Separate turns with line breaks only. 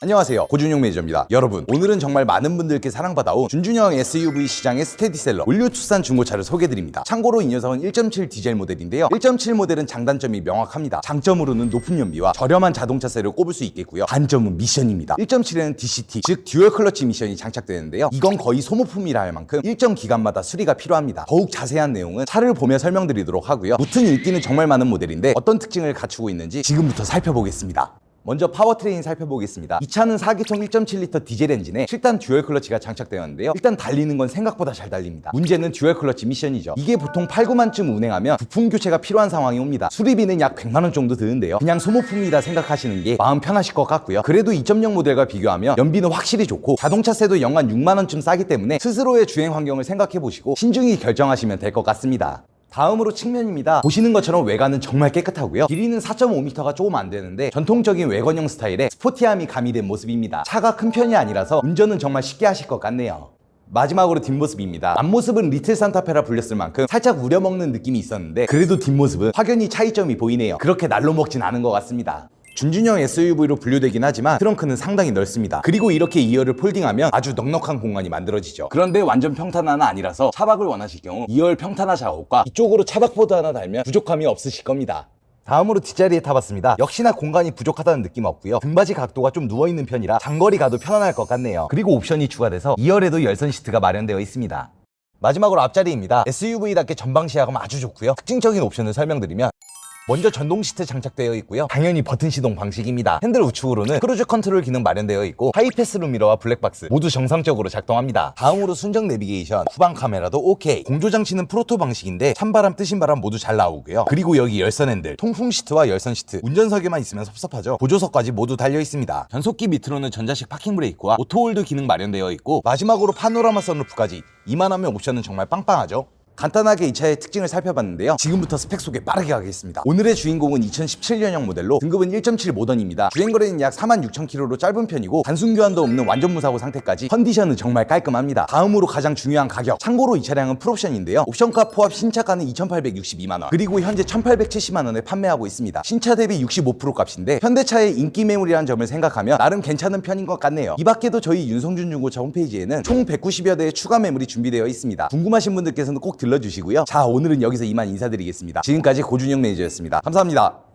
안녕하세요. 고준용 매니저입니다. 여러분 오늘은 정말 많은 분들께 사랑받아온 준준형 SUV 시장의 스테디셀러 투싼 중고차를 소개드립니다. 참고로 이 녀석은 1.7 디젤 모델인데요. 1.7 모델은 장단점이 명확합니다. 장점으로는 높은 연비와 저렴한 자동차세를 꼽을 수 있겠고요. 단점은 미션입니다. 1.7에는 DCT 즉 듀얼 클러치 미션이 장착되는데요. 이건 거의 소모품이라 할 만큼 일정 기간마다 수리가 필요합니다. 더욱 자세한 내용은 차를 보며 설명드리도록 하고요. 무튼 인기는 정말 많은 모델인데 어떤 특징을 갖추고 있는지 지금부터 살펴보겠습니다 먼저 파워트레인 살펴보겠습니다. 이 차는 4기통 1.7L 디젤 엔진에 7단 듀얼 클러치가 장착되었는데요. 일단 달리는 건 생각보다 잘 달립니다. 문제는 듀얼 클러치 미션이죠. 이게 보통 8, 9만쯤 운행하면 부품 교체가 필요한 상황이 옵니다. 수리비는 약 100만 원 정도 드는데요. 그냥 소모품이다 생각하시는 게 마음 편하실 것 같고요. 그래도 2.0 모델과 비교하면 연비는 확실히 좋고 자동차세도 연간 6만 원쯤 싸기 때문에 스스로의 주행 환경을 생각해 보시고 신중히 결정하시면 될 것 같습니다. 다음으로 측면입니다. 보시는 것처럼 외관은 정말 깨끗하고요. 길이는 4.5m가 조금 안 되는데 전통적인 외관형 스타일에 스포티함이 가미된 모습입니다. 차가 큰 편이 아니라서 운전은 정말 쉽게 하실 것 같네요. 마지막으로 뒷모습입니다. 앞모습은 리틀 산타페라 불렸을 만큼 살짝 우려먹는 느낌이 있었는데 그래도 뒷모습은 확연히 차이점이 보이네요. 그렇게 날로 먹진 않은 것 같습니다. 준준형 SUV로 분류되긴 하지만 트렁크는 상당히 넓습니다. 그리고 이렇게 2열을 폴딩하면 아주 넉넉한 공간이 만들어지죠. 그런데 완전 평탄화는 아니라서 차박을 원하실 경우 2열 평탄화 작업과 이쪽으로 차박보드 하나 달면 부족함이 없으실 겁니다. 다음으로 뒷자리에 타봤습니다. 역시나 공간이 부족하다는 느낌 없고요. 등받이 각도가 좀 누워있는 편이라 장거리 가도 편안할 것 같네요. 그리고 옵션이 추가돼서 2열에도 열선 시트가 마련되어 있습니다. 마지막으로 앞자리입니다. SUV답게 전방 시야감 아주 좋고요. 특징적인 옵션을 설명드리면 먼저 전동 시트 장착되어 있고요. 당연히 버튼 시동 방식입니다. 핸들 우측으로는 크루즈 컨트롤 기능 마련되어 있고 하이패스 루 미러와 블랙박스 모두 정상적으로 작동합니다. 다음으로 순정 내비게이션, 후방 카메라도 오케이. 공조 장치는 프로토 방식인데 찬바람, 뜨신 바람 모두 잘 나오고요. 그리고 여기 열선 핸들, 통풍 시트와 열선 시트, 운전석에만 있으면 섭섭하죠. 보조석까지 모두 달려 있습니다. 변속기 밑으로는 전자식 파킹 브레이크와 오토홀드 기능 마련되어 있고 마지막으로 파노라마 선루프까지 이만하면 옵션은 정말 빵빵하죠. 간단하게 이 차의 특징을 살펴봤는데요. 지금부터 스펙 소개 빠르게 가겠습니다. 오늘의 주인공은 2017년형 모델로 등급은 1.7 모던입니다. 주행거리는 약 46,000km로 짧은 편이고 단순 교환도 없는 완전 무사고 상태까지 컨디션은 정말 깔끔합니다. 다음으로 가장 중요한 가격. 참고로 이 차량은 풀옵션인데요. 옵션가 포함 신차가는 2,862만 원. 그리고 현재 1,870만 원에 판매하고 있습니다. 신차 대비 65% 값인데 현대차의 인기 매물이라는 점을 생각하면 나름 괜찮은 편인 것 같네요. 이 밖에도 저희 윤성준 중고차 홈페이지에는 총 190여 대의 추가 매물이 준비되어 있습니다. 궁금하신 분들께서는 꼭 들러주시고요. 자, 오늘은 여기서 이만 인사드리겠습니다. 지금까지 고준영 매니저였습니다. 감사합니다.